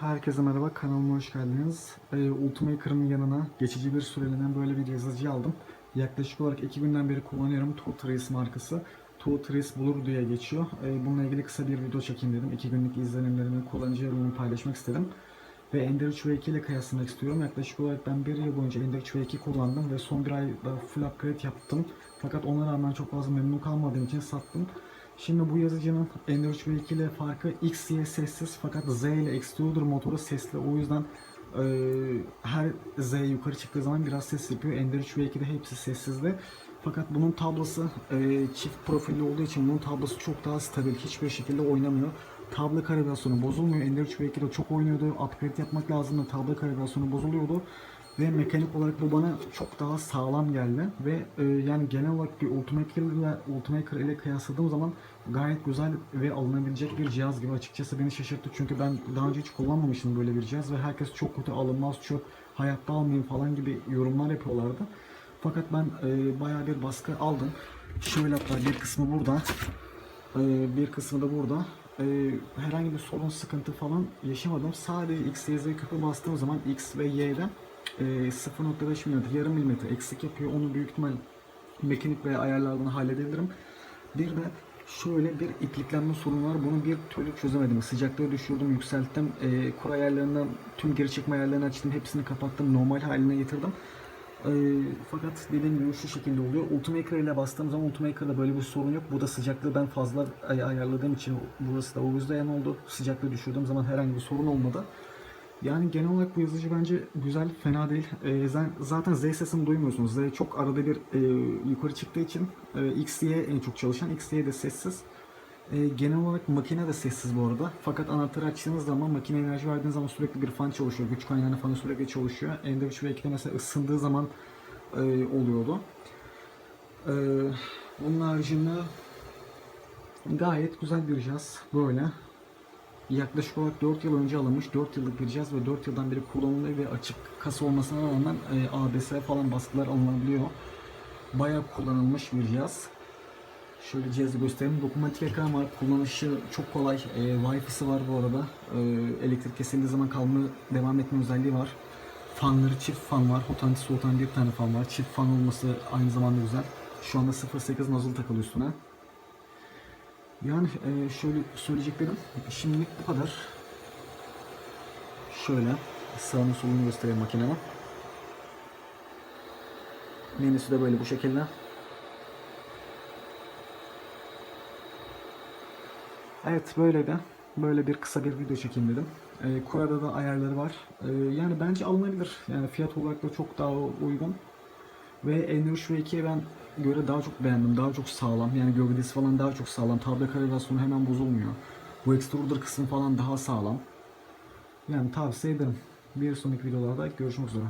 Herkese merhaba, kanalıma hoş geldiniz. Ee, Ultimaker'ın yanına geçici bir süreliğine böyle bir yazıcı aldım. Yaklaşık olarak iki günden beri kullanıyorum Totrace markası. Totrace Blur diye geçiyor. Ee, bununla ilgili kısa bir video çekeyim dedim. İki günlük izlenimlerimi, kullanıcı yorumumu paylaşmak istedim. Ve Ender 3 ve 2 ile kıyaslamak istiyorum. Yaklaşık olarak ben bir yıl boyunca Ender 3 ve 2 kullandım ve son bir ayda full upgrade yaptım. Fakat ona rağmen çok fazla memnun kalmadığım için sattım. Şimdi bu yazıcının Ender 3 ve 2 ile farkı XY sessiz fakat Z ile Extruder motoru sesli. O yüzden e, her Z yukarı çıktığı zaman biraz ses yapıyor. Ender 3 ve 2'de hepsi sessizde. Fakat bunun tablosu e, çift profilli olduğu için bunun tablosu çok daha stabil. Hiçbir şekilde oynamıyor. Tablo kalibrasyonu bozulmuyor. Ender 3 ve 2'de çok oynuyordu. Upgrade yapmak lazımdı. Tablo kalibrasyonu bozuluyordu. Ve mekanik olarak bu bana çok daha sağlam geldi. Ve e, yani genel olarak bir Ultimaker ile, Ultimaker ile kıyasladığım zaman gayet güzel ve alınabilecek bir cihaz gibi açıkçası beni şaşırttı. Çünkü ben daha önce hiç kullanmamıştım böyle bir cihaz ve herkes çok kötü alınmaz şu hayatta almayayım falan gibi yorumlar yapıyorlardı. Fakat ben e, bayağı bir baskı aldım. Şöyle hatta bir kısmı burada. Ee, bir kısmı da burada. Ee, herhangi bir sorun, sıkıntı falan yaşamadım. Sadece X, Y, Z küpü bastığım zaman X ve Y'den e, 0.5 mm, yarım milimetre eksik yapıyor. Onu büyük ihtimal mekanik veya ayarlardan halledebilirim. Bir de şöyle bir ipliklenme sorunu var. Bunu bir türlü çözemedim. Sıcaklığı düşürdüm, yükselttim. E, kur ayarlarından tüm geri çekme ayarlarını açtım. Hepsini kapattım. Normal haline getirdim. Ee, fakat dediğim gibi şu şekilde oluyor. Ultimaker ile bastığım zaman Ultimaker'da böyle bir sorun yok. Bu da sıcaklığı ben fazla ay- ayarladığım için burası da o yüzden oldu. Sıcaklığı düşürdüğüm zaman herhangi bir sorun olmadı. Yani genel olarak bu yazıcı bence güzel, fena değil. Zen- zaten Z sesini duymuyorsunuz. Z çok arada bir e, yukarı çıktığı için e, XY en çok çalışan. XY de sessiz. E, genel olarak makine de sessiz bu arada. Fakat anahtarı açtığınız zaman makine enerji verdiğiniz zaman sürekli bir fan çalışıyor. Güç kaynağını falan sürekli çalışıyor. Ender 3 ve 2'de mesela ısındığı zaman e, oluyordu. E, bunun haricinde gayet güzel bir cihaz. Böyle. Yaklaşık olarak 4 yıl önce alınmış 4 yıllık bir cihaz ve 4 yıldan beri kullanılıyor ve açık kasa olmasına rağmen e, ABS falan baskılar alınabiliyor. Bayağı kullanılmış bir cihaz. Şöyle cihazı göstereyim. Dokunmatik ekran var. Kullanışı çok kolay. E, Wi-Fi'si var bu arada. E, elektrik kesildiği zaman kalma devam etme özelliği var. Fanları çift fan var. Hotanti soğutan bir tane fan var. Çift fan olması aynı zamanda güzel. Şu anda 0.8 nozzle takılı üstüne. Yani e, şöyle söyleyeceklerim şimdilik bu kadar. Şöyle sağını solunu göstereyim makineme. Menüsü de böyle bu şekilde. Evet böyle de böyle bir kısa bir video çekeyim dedim. Ee, Kura'da da ayarları var. Ee, yani bence alınabilir. Yani fiyat olarak da çok daha uygun. Ve Ender 3 ve 2'ye ben göre daha çok beğendim. Daha çok sağlam. Yani gövdesi falan daha çok sağlam. Tablo kalibrasyonu hemen bozulmuyor. Bu extruder kısmı falan daha sağlam. Yani tavsiye ederim. Bir sonraki videolarda görüşmek üzere.